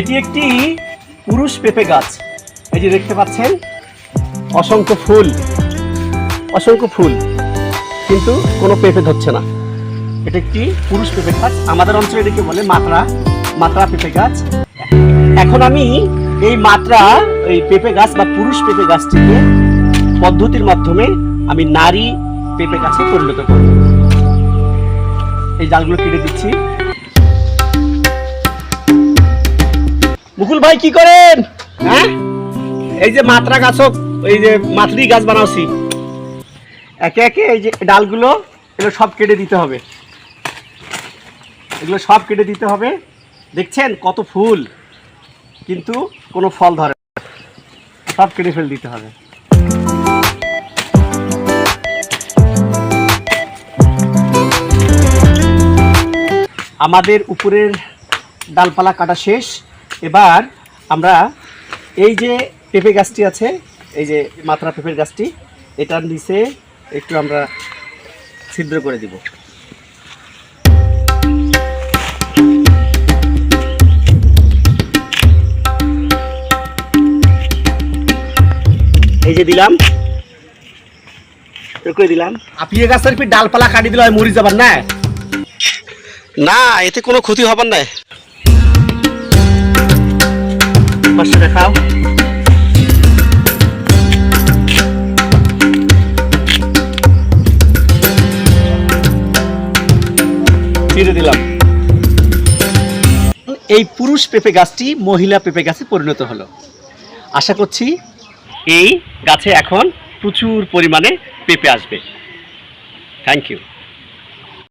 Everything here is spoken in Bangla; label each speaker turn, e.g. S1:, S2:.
S1: এটি একটি পুরুষ পেঁপে গাছ। এই যে দেখতে পাচ্ছেন, অসংখ্য ফুল অসংখ্য ফুল, কিন্তু কোনো পেঁপে ধরছে না। এটা একটি পুরুষ পেঁপে গাছ। আমাদের অঞ্চলে এটাকে বলে মাত্রা মাত্রা পেঁপে গাছ। এখন আমি এই মাত্রা, এই পেঁপে গাছ বা পুরুষ পেঁপে গাছটিকে পদ্ধতির মাধ্যমে আমি নারী পেঁপে গাছে পরিণত করব। এই জালগুলো কেটে দিচ্ছি। মুকুল ভাই, কি করেন? হ্যাঁ? এই যে মাত্রা গাছ এই যে মাতৃ গাছ বানাওছি। একে একে এই যে ডালগুলো, এগুলো সব কেটে দিতে হবে। এগুলো সব কেটে দিতে হবে। দেখছেন কত ফুল? কিন্তু কোনো ফল ধরে। সব কেটে ফেল দিতে হবে। আমাদের উপরের ডালপালা কাটা শেষ। এবার আমরা এই যে পেঁপে গাছটি আছে এই যে মাত্রা পেঁপের গাছটি এটার নিচে একটু আমরা ছিদ্র করে দিব। এই যে দিলাম করে দিলাম। আপিয়ে গাছের ডালপালা কাটি দিলে হয় মরি যাবার না? না এতে কোনো ক্ষতি হবার নাই। পাশে দেখাও। ছিঁড়ে দিলাম। এই পুরুষ পেঁপে গাছটি মহিলা পেঁপে গাছে পরিণত হলো। আশা করছি এই গাছে এখন প্রচুর পরিমাণে পেঁপে আসবে। Thank you